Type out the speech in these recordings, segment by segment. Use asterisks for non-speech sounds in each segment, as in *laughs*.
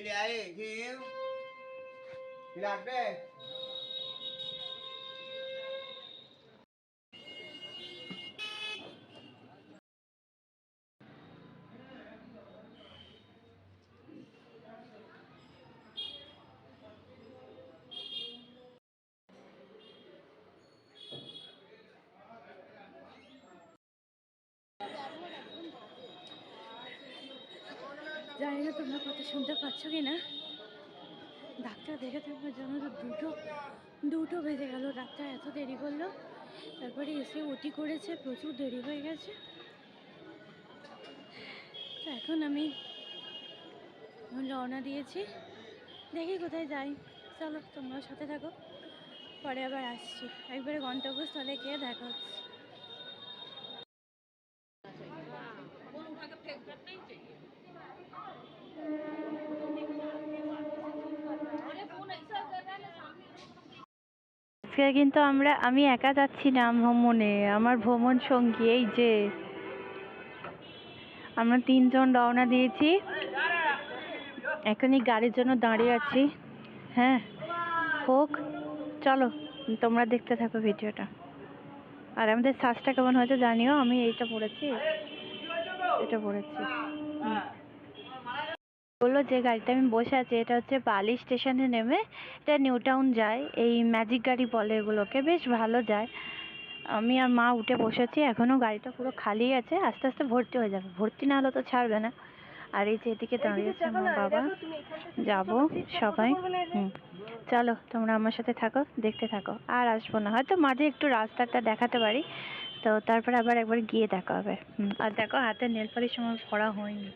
ছেলে আয় ঝিম ছেলে পাচ্ছ কি না? ডাক্তার দেখে থাকবার জন্য তো, দুটো দুটো বেজে গেল। ডাক্তার এত দেরি করল, তারপরে এসে ওটি করেছে, প্রচুর দেরি হয়ে গেছে। তো এখন আমি রওনা দিয়েছি। দেখি কোথায় যাই। চলো তোমরাও সাথে থাকো। পরে আবার আসছি। একবারে গন্তব্যস্থলে গিয়ে দেখা হচ্ছে। আজকে কিন্তু আমরা, আমি একা যাচ্ছি না ভ্রমণে, আমার ভ্রমণ সঙ্গী এই যে। আমরা তিনজন রওনা দিয়েছি। এখনই গাড়ির জন্য দাঁড়িয়ে আছি। হ্যাঁ হোক, চলো, তোমরা দেখতে থাকো ভিডিওটা। আর আমাদের শ্বাসটা কেমন হয়েছে জানিও, আমি এইটা পড়েছি। এটা পড়েছি। বলল যে গাড়িতে আমি বসে আছি এটা হচ্ছে বালি স্টেশনে নেমে এটা নিউ টাউন যায় এই ম্যাজিক গাড়ি বলে এগুলোকে বেশ ভালো যায়। আমি আর মা উঠে বসেছি এখনও গাড়িটা পুরো খালি আছে আস্তে আস্তে ভর্তি হয়ে যাবে ভর্তি না হলে তো ছাড়বে না। আর এই যে এদিকে দাঁড়িয়েছে আমার বাবা। যাব সবাই হুম। চলো তোমরা আমার সাথে থাকো দেখতে থাকো আর আসব না। হয়তো মাঝে একটু রাস্তাটা দেখাতে পারি তো তারপরে আবার একবার গিয়ে দেখা হবে। হুম আর দেখো হাতে নেল পালিশ আমার পড়া হয়নি।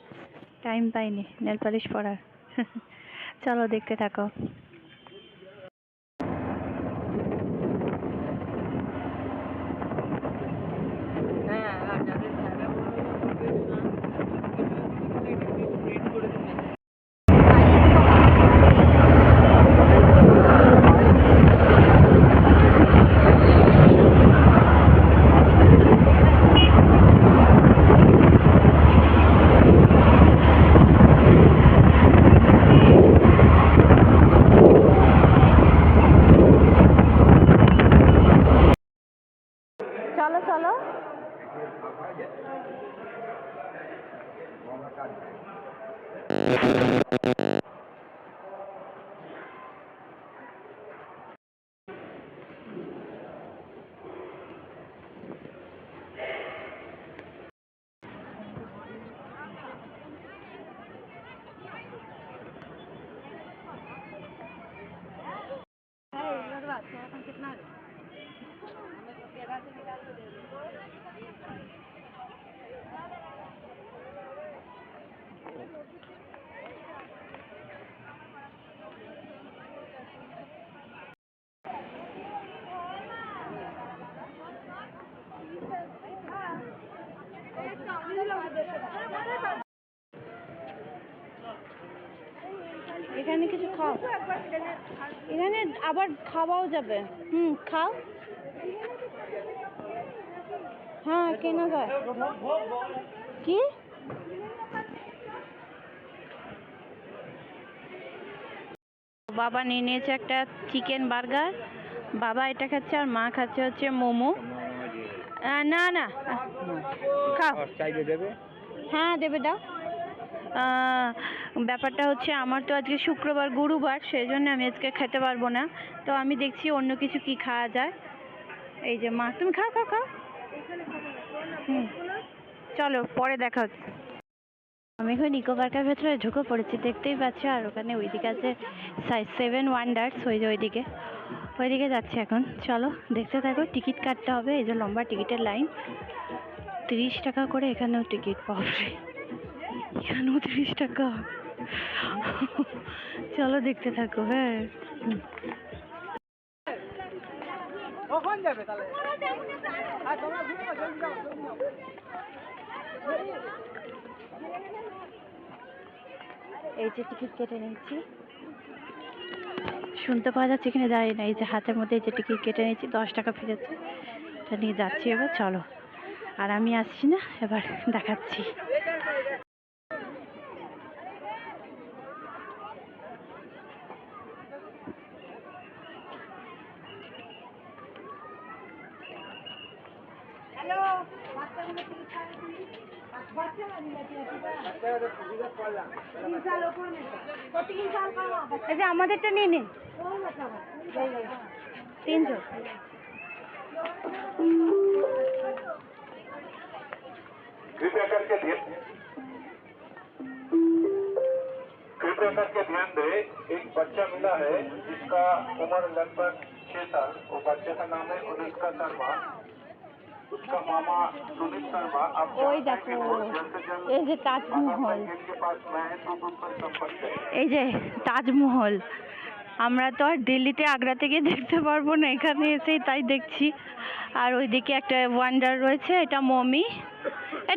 টাইম পাইনি নেল পালিশ পরার। *laughs* চলো দেখতে থাকো। চলো চলো। Thank কিছু খাও এখানে আবার খাওয়াও যাবে। হুম খাও। হ্যাঁ কেনা যায়। কি? বাবা নিয়ে নিয়েছে একটা চিকেন বার্গার। বাবা এটা খাচ্ছে আর মা খাচ্ছে হচ্ছে মোমো। না না। খাও। দেবে? হ্যাঁ দেবে দাও। ব্যাপারটা হচ্ছে আমার তো আজকে শুক্রবার, গুরুবার সেই জন্য আমি আজকে খেতে পারব না। তো আমি দেখছি অন্য কিছু কি খাওয়া যায়। এই যে মা, তুমি খাও খাও খাও। হুম। চলো, পরে দেখা হচ্ছে। আমি এখন ইকো পার্কের ভেতরে ঢুকে পড়েছি, দেখতেই পাচ্ছ, আর ওখানে ওইদিকে আছে সাইজ সেভেন ওয়ান্ডার্স ওই যে ওইদিকে। ওইদিকে যাচ্ছে এখন। চলো, দেখতে থাকো, টিকিট কাটতে হবে, এই যে লম্বা টিকিটের লাইন। তিরিশ টাকা করে এখানেও টিকিট বাপরে এখানেও তিরিশ টাকা? চলো দেখতে থাকো হ্যাঁ। কখন যাবে তাহলে? আর তোমরা ঘুরো জলদি যাও এই যে টিকিট কেটে নিয়েছি। শুনতে পাওয়া যাচ্ছে কিনা জানি না এই যে হাতের মধ্যে এই যে টিকিট কেটে নিয়েছি দশ টাকা ফিরেছে এটা নিয়ে যাচ্ছি এবার চলো। আর আমি আসছি না এবার দেখাচ্ছি। এই যে আমাদেরটা নিয়ে নিন কোন বাচ্চা তিনজন कृपया करके ध्यान कृपया करके ध्यान दे एक बच्चा मिला है जिसका उम्र लगभग छह साल वो बच्चे का नाम है अनुष्का शर्मा এই যে তাজমহল এই যে তাজমহল আমরা তো আর দিল্লিতে আগ্রা থেকে দেখতে পারব না এখানে এসেই তাই দেখছি। আর ওইদিকে একটা ওয়ান্ডার রয়েছে এটা মমি।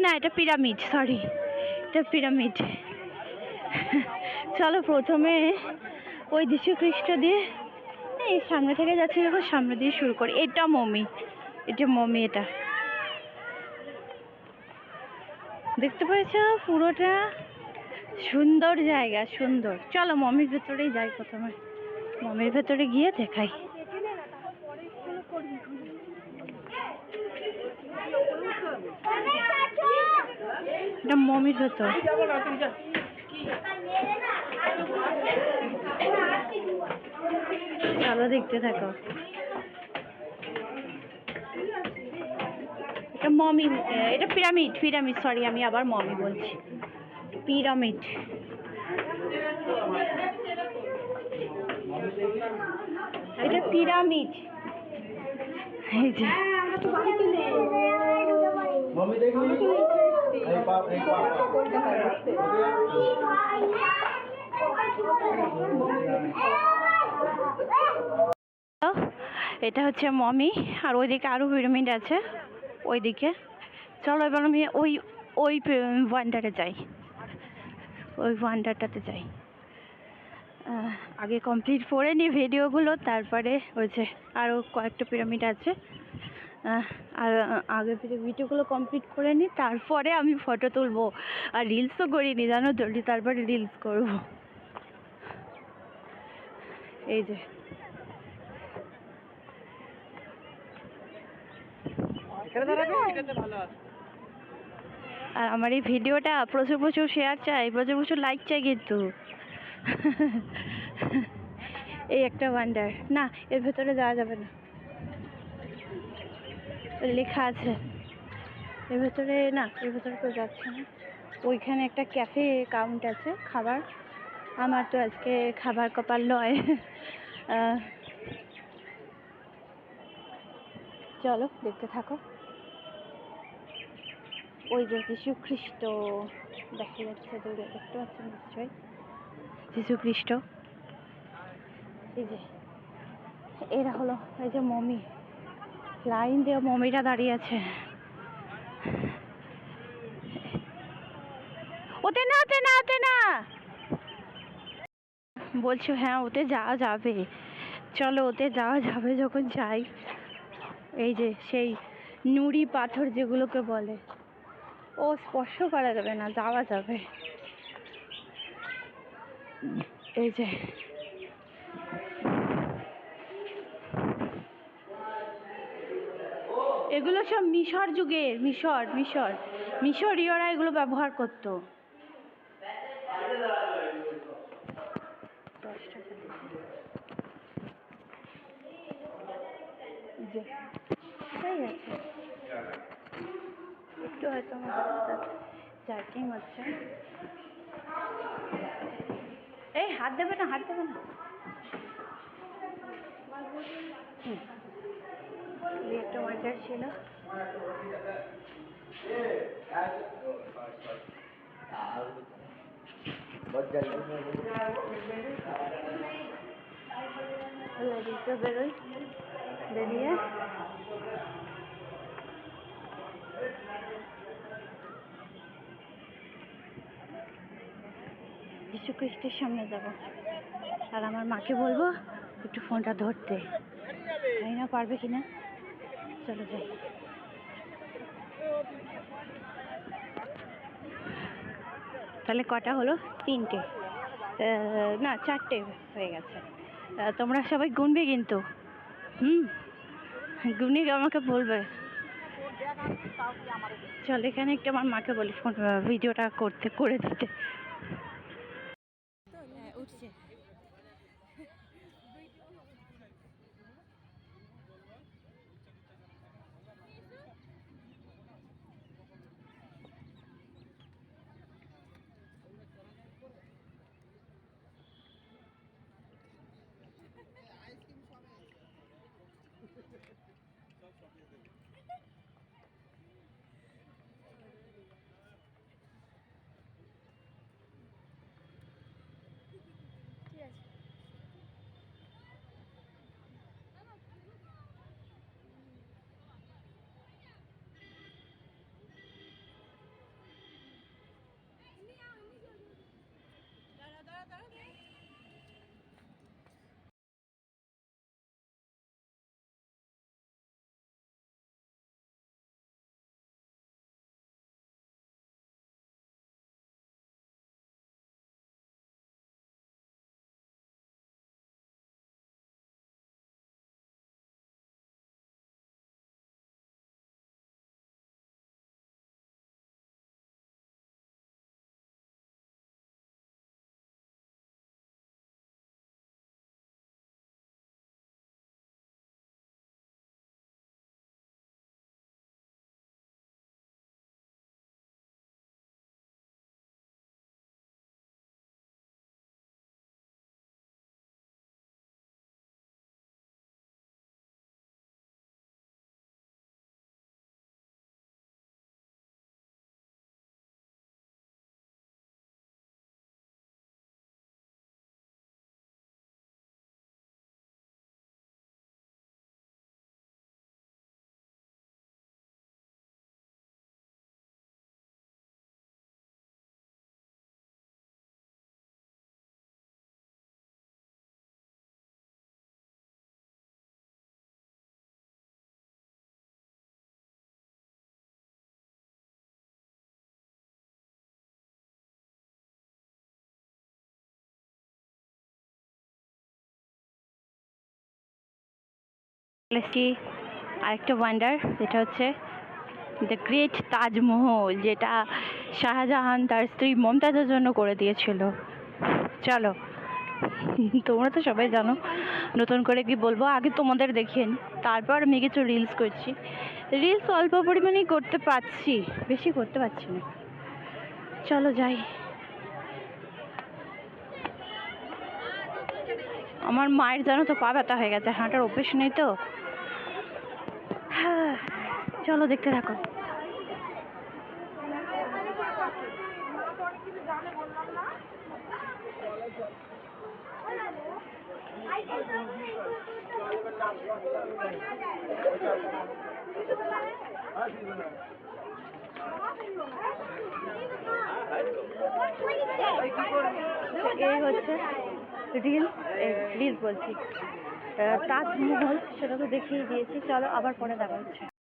না এটা পিরামিড সরি এটা পিরামিড। চলো প্রথমে ওই যিশু খ্রিস্ট দিয়ে এই সামনে থেকে যাচ্ছি দেখো সামনে দিয়ে শুরু করি এটা মমি। এটা মমি, এটা। দেখতে পেয়েছ? পুরোটা সুন্দর জায়গা, সুন্দর। চলো মমির ভেতরেই যাই প্রথমে। মমির ভেতরে গিয়ে দেখাই। এটা মমির ভেতর। চলো দেখতে থাকো। এটা মমি এটা পিরামিড পিরামিড সরি আমি আবার মমি বলছি। পিরামিড। এটা পিরামিড। এটা হচ্ছে মমি আর ওইদিকে আরও পিরামিড আছে। ওইদিকে। চলো এবার আমি ওই ওই ওয়ান্ডারে যাই। ওই ওয়ান্ডারটাতে যাই। আগে কমপ্লিট করে নিই ভিডিওগুলো, তারপরে ওই যে আরও কয়েকটা পিরামিড আছে। আর আগে ভিডিওগুলো কমপ্লিট করে নিই, তারপরে আমি ফটো তুলবো। আর রিলসও করিনি, জানো তো, তারপরে রিলস করব। এই যে এখানে দাঁড়াবে এটাতে ভালো আছে আর আমার এই ভিডিওটা প্রচুর প্রচুর শেয়ার চাই প্রচুর প্রচুর লাইক চাই কিন্তু। এই একটা ওয়ান্ডার না এর ভেতরে যাওয়া যাবে না। লেখা আছে। এর ভেতরে না এর ভেতরে তো যাচ্ছে না। ওইখানে একটা ক্যাফে কাউন্ট আছে খাবার। আমার তো আজকে খাবার কপাল নয়। চলো দেখতে থাকো। ওই যে যীশু খ্রিস্ট দেখা যাচ্ছে দূরে দেখতে পাচ্ছেন নিশ্চয়ই? যীশু খ্রিস্ট এই যে এরা হলো এই যে মমি লাইন দিয়ে মমিটা দাঁড়িয়ে আছে। ওতে না ওতে না ওতে না! বলছো হ্যাঁ ওতে যাওয়া যাবে। চলো ওতে যাওয়া যাবে যখন যাই। এই যে সেই নুড়ি পাথর যেগুলোকে বলে। ও স্পর্শ করা যাবে না, যাওয়া যাবে। এই যে। এগুলো সব মিশর যুগের মিশর মিশর। মিশরীয়রা এগুলো ব্যবহার করতো। আছে। হয়তো আমার হাতটা জার্কিং হচ্ছে। এই, হাত দেবে না, হাত দেবে না। একটা মজার ছিল। বেরোয়। বেরিয়ে। খ্রিস্টের সামনে যাব। আর আমার মাকে বলব, একটু ফোনটা ধরতে। জানি না পারবে কিনা। চলো যাই। তাহলে কটা হলো? তিনটে। না, চারটে হয়ে গেছে। তোমরা সবাই গুনবে কিন্তু। হুম? গুনে আমাকে বলবে? চল, এখানে একটু আমার মাকে বলি, ফোন ভিডিওটা করতে, করে দিতে। এসছি আরেকটা ওয়ান্ডার যেটা হচ্ছে দ্য গ্রেট তাজমহল যেটা শাহজাহান তার স্ত্রী মমতাজের জন্য করে দিয়েছিল। চলো, তোমরা তো সবাই জানো, নতুন করে কি বলব, আগে তোমাদের দেখিয়ে নিই তারপর আমি কিছু রিলস করছি। রিলস অল্প পরিমাণেই করতে পারছি, বেশি করতে পারছি না। চলো যাই। আমার মায়ের জানো তো পা ব্যথা হয়ে গেছে, হাঁটার অভ্যেস নেই তো। হ্যাঁ চলো দেখতে থাকো। এই হচ্ছে রিলস রিলস বলছি। তাজমহল সেটা তো দেখিয়ে দিয়েছি। চলো আবার পরে দেখা হচ্ছে।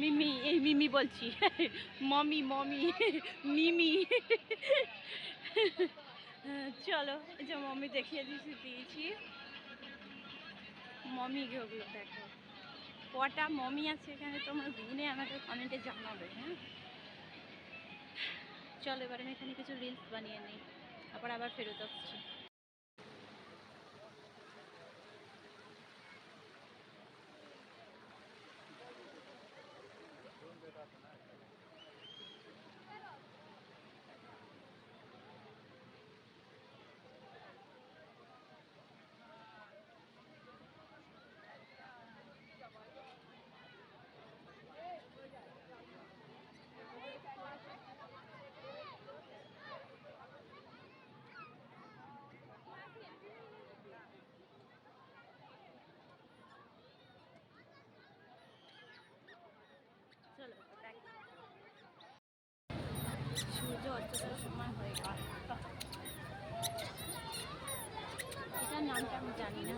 মিমি, এই মিমি বলছি। মমি মমি, মিমি। চলো, এই যে মমি দেখিয়ে দিয়েছি দিয়েছি। মমি ওগুলো দেখো। কটা মমি আছে এখানে তোমরা গুনে আমাকে কমেন্টে জানাবে হ্যাঁ? চলো, এবার আমি এখানে কিছু রিলস বানিয়ে নিই। তারপর আবার ফেরত আসছি চলো back. সূর্য অস্তটার সময় হয়ে গেল এটার নামটা আমি জানি না।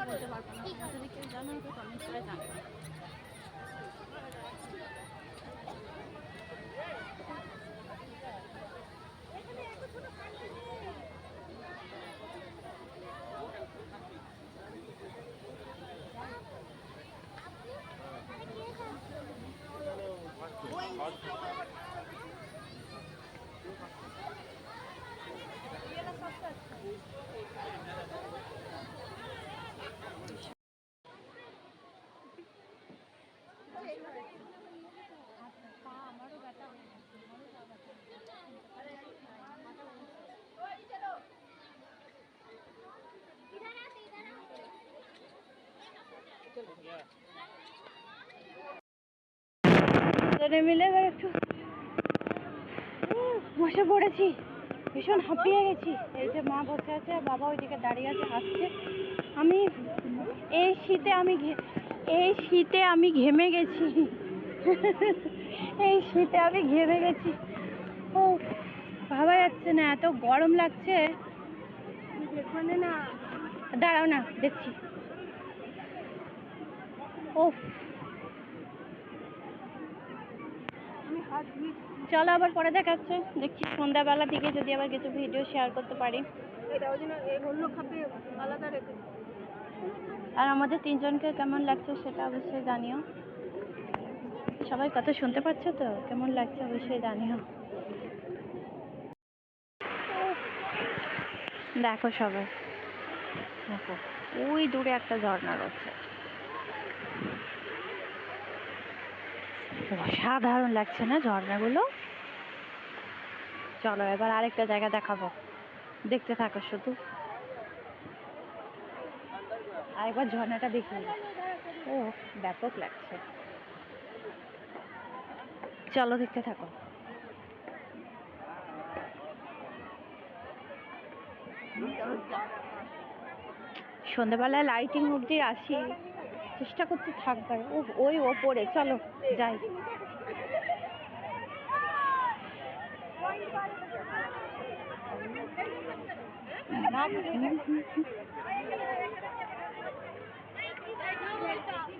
বলতে পারব না। যদি কেউ জানো তো কমেন্ট করে জানাবে দুজনে মিলে এবার একটু বসে পড়েছি। ভীষণ হাঁপিয়ে গেছি। এই যে মা বসে আছে বাবা ওইদিকে দাঁড়িয়ে আছে, হাসছে। আমি এই শীতে আমি এই শীতে আমি ঘেমে গেছি। এই শীতে আমি ঘেমে গেছি। ও, ভাবা যাচ্ছে না, এত গরম লাগছে। না দাঁড়াও না, দেখছি। ও আমি হাত ধুই চলো আবার পরে দেখাচ্ছে। দেখছি সন্ধ্যাবেলা দিকে যদি আবার কিছু ভিডিও শেয়ার করতে পারি। আর আমাদের তিনজনকে কেমন লাগছে সেটা অবশ্যই জানিও। সবাই কথা শুনতে পাচ্ছ তো? কেমন লাগছে অবশ্যই জানিও। দেখো সবাই। দেখো, ওই দূরে একটা ঝর্ণা রয়েছে। অসাধারণ লাগছে না ঝর্ণাগুলো? চলো, এবার আরেকটা জায়গা দেখাবো। দেখতে থাকো শুধু। আরেকবার ঝর্ণাটা দেখি। ও, ব্যাপক লাগছে। চলো, দেখতে থাকো। সন্ধ্যাবেলায় লাইটিং অব্দি আসি। চেষ্টা করতে থাকবার ও ওই ওপরে, চলো, যাই।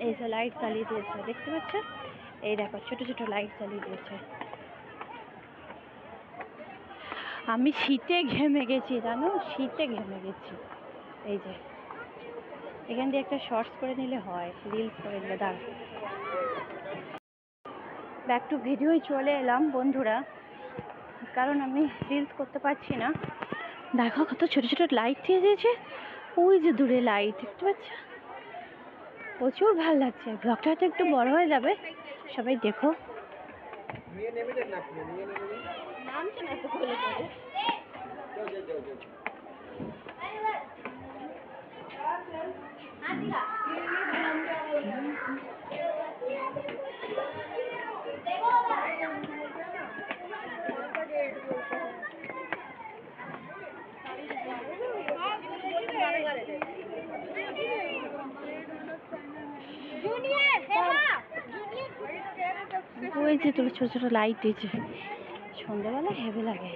এই যে লাইট চালিয়ে দিয়েছে, দেখতে পাচ্ছ? এই দেখো, ছোট ছোট লাইট চালিয়ে দিয়েছে। আমি শীতে ঘেমে গেছি, জানো? শীতে ঘেমে গেছি। এই যে। এখান দিয়ে একটা শর্টস করে নিলে হয় রিলস করে নিলে দাঁড়া ব্যাক টু ভিডিওই চলে এলাম, বন্ধুরা। কারণ আমি রিলস করতে পারছি না। দেখো কত ছোট ছোট লাইট দিয়ে দিয়েছে। ওই যে দূরে লাইট দেখতে পাচ্ছ? প্রচুর ভালো লাগছে। ব্লগটা হয়তো একটু বড় হয়ে যাবে। সবাই দেখো। নামছে না তো বলে পরে যাও যাও যাও যাও ওই যে তোর ছোট ছোট লাইট দিয়েছে সন্ধ্যাবেলা হেভে লাগে।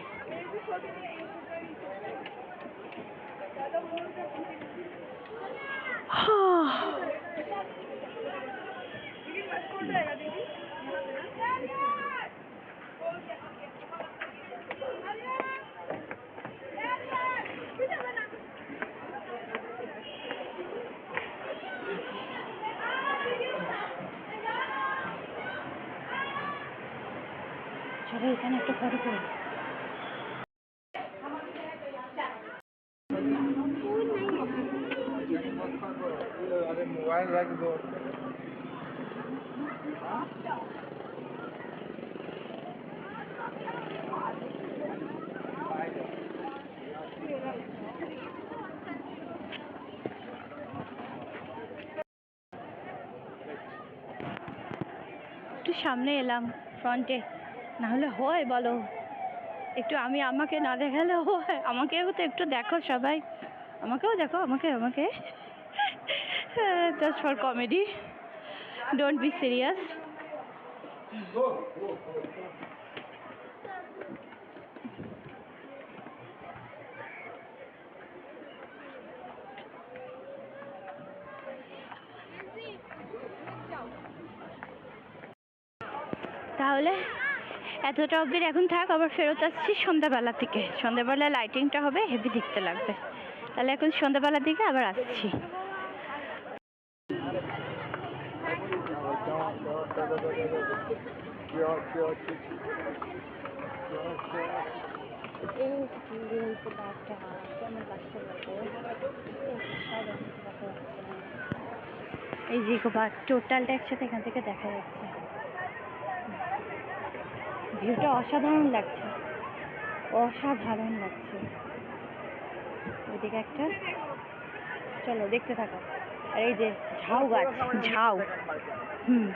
চলো এখানে একটা ফটো করি अरे সামনে এলাম ফ্রন্টে না হলে হয় বলো। একটু আমি আমাকে না দেখালে হয়। আমাকেও তো একটু দেখো সবাই। আমাকেও দেখো, আমাকে আমাকে। Just for comedy don't be serious তাহলে এতটা অবধি এখন থাক, আবার ফেরত আসছি সন্ধ্যাবেলা থেকে। সন্ধ্যাবেলা লাইটিংটা হবে হেভি দেখতে লাগবে। তাহলে এখন সন্ধ্যাবেলার দিকে আবার আসছি। এই যে গোপাল টোটালটা একসাথে এখান থেকে দেখা যাচ্ছে। ভিউটা অসাধারণ লাগছে। অসাধারণ লাগছে। ওইদিকে একটা। চলো, দেখতে থাকো। আর এই যে ঝাউ গাছ, ঝাউ। হুম।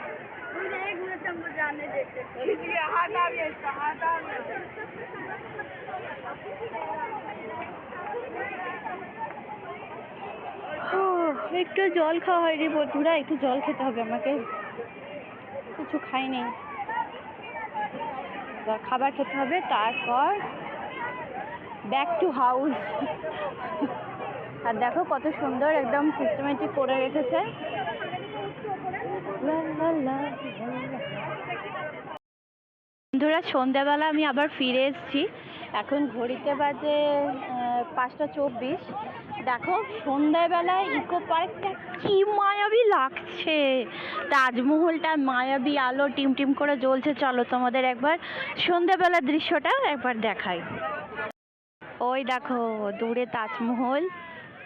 একটু জল খাওয়া হয়নি বন্ধুরা, একটু জল খেতে হবে আমাকে। কিছু খাইনি। খাবার খেতে হবে। তারপর ব্যাক টু হাউস আর দেখো কত সুন্দর একদম সিস্টেমেটিক করে রেখেছে। বন্ধুরা, সন্ধ্যাবেলা আমি আবার ফিরে এসেছি। এখন ঘড়িতে বাজে পাঁচটা চব্বিশ। দেখো, সন্ধ্যাবেলায় ইকো পার্কটা কি মায়াবী লাগছে। তাজমহলটা মায়াবী আলো টিম টিম করে জ্বলছে। চলো তোমাদের একবার সন্ধ্যাবেলার দৃশ্যটা একবার দেখাই। ওই দেখো, দূরে তাজমহল।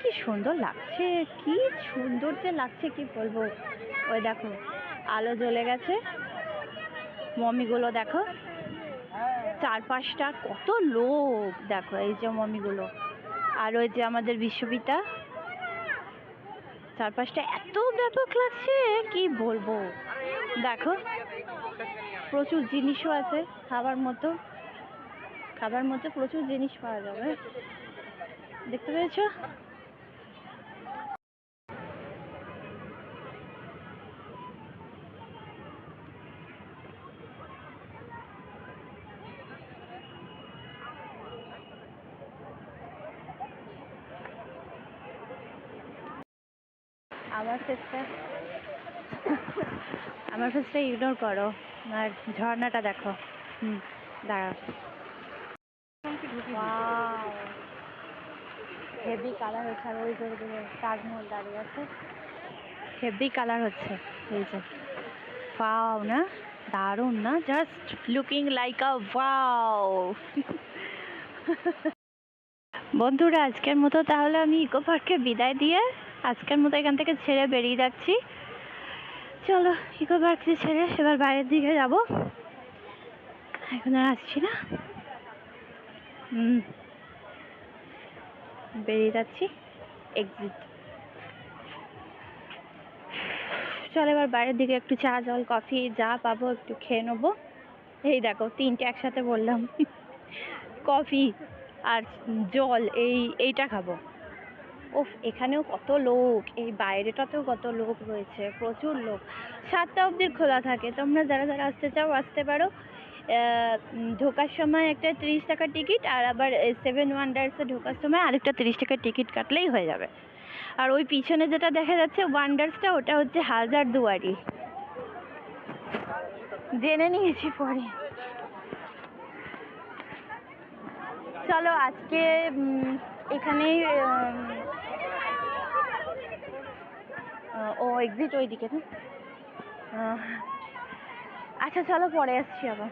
কি সুন্দর লাগছে, কি সুন্দর যে লাগছে, কি বলব। ওই দেখো, আলো জ্বলে গেছে। মমিগুলো দেখো, চারপাশটা কত লোক। দেখো, এই যে মমিগুলো। আর ওই যে আমাদের বিশ্ববিদ্যা, চারপাশটা এত ব্যাপক লাগছে, কি বলব? দেখো, প্রচুর জিনিসও আছে, খাবার মতো খাবার মতো প্রচুর জিনিস পাওয়া যাবে। দেখতে পেয়েছ আমার ফেসটা আমার ফেসটা ইগনোর করো, আর ঝর্ণাটা দেখো। হুম, দাঁড়াও। হেভি কালার হচ্ছে আর ওই ধরে তাজমহল দাঁড়িয়ে আছে। হেভি কালার হচ্ছে, এই যে। ওয়াও না? দারুণ, না? Just looking like a wow বন্ধুরা, আজকের মতো তাহলে আমি ইকো পার্কে বিদায় দিয়ে আজকের মতো এখান থেকে ছেড়ে বেরিয়ে যাচ্ছি। চলো ইকো পার্ক ছেড়ে এবার বাইরের দিকে যাব। এখন আর আসছি না। বেরিয়ে যাচ্ছি। এক্সিট চল এবার বাইরের দিকে একটু চা, জল, কফি যা পাবো একটু খেয়ে নেব। এই দেখো, তিনটে একসাথে বললাম। কফি আর জল, এই, এইটা খাব। ওফ, এখানেও কত লোক, এই বাইরেটাতেও কত লোক রয়েছে, প্রচুর লোক। সাতটা অবধি খোলা থাকে, তোমরা যারা যারা আসতে চাও, আসতে পারো। ঢোকার সময় একটা তিরিশ টাকার টিকিট, আর আবার সেভেন ওয়ান্ডার্সে ঢোকার সময় আরেকটা তিরিশ টাকার টিকিট কাটলেই হয়ে যাবে। আর ওই পিছনে যেটা দেখা যাচ্ছে, ওয়ান্ডার্সটা, ওটা হচ্ছে হাজার দুয়ারি। জেনে নিয়েছি পরে। চলো আজকে এখানেই ও এক্সিট ওইদিকে না? আচ্ছা চলো পরে আসছি আবার।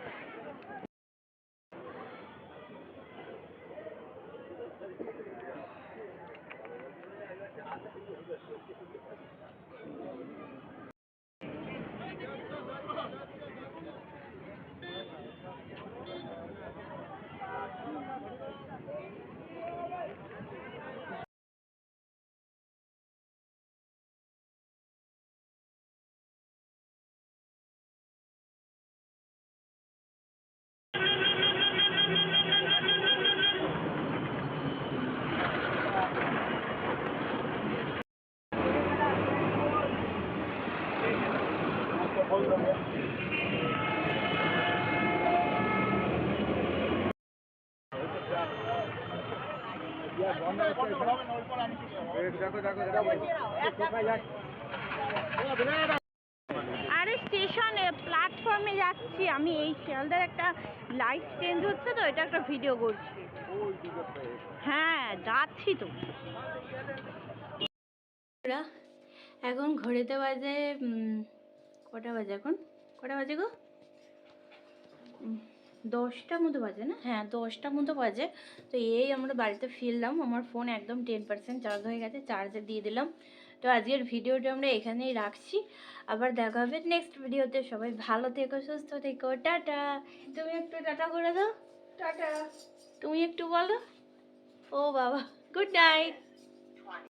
আরে স্টেশনে প্ল্যাটফর্মে যাচ্ছি আমি, এই শিয়ালদার একটা লাইট চেঞ্জ হচ্ছে তো, এটা একটা ভিডিও করছি। হ্যাঁ যাচ্ছি তো। এখন ঘড়িতে বাজে কটা বাজে এখন? কটা বাজে গো? দশটা মতো বাজে না? হ্যাঁ দশটা মতো বাজে। তো এই আমরা বাড়িতে ফিরলাম আমার ফোন একদম টেন পার্সেন্ট চার্জ হয়ে গেছে চার্জে দিয়ে দিলাম। তো আজকের ভিডিওটা আমরা এখানেই রাখছি। আবার দেখা হবে নেক্সট ভিডিওতে। সবাই ভালো থেকো সুস্থ থেকো টাটা। তুমি একটু টাটা করে দাও। টাটা। তুমি একটু বলো। ও বাবা গুড নাইট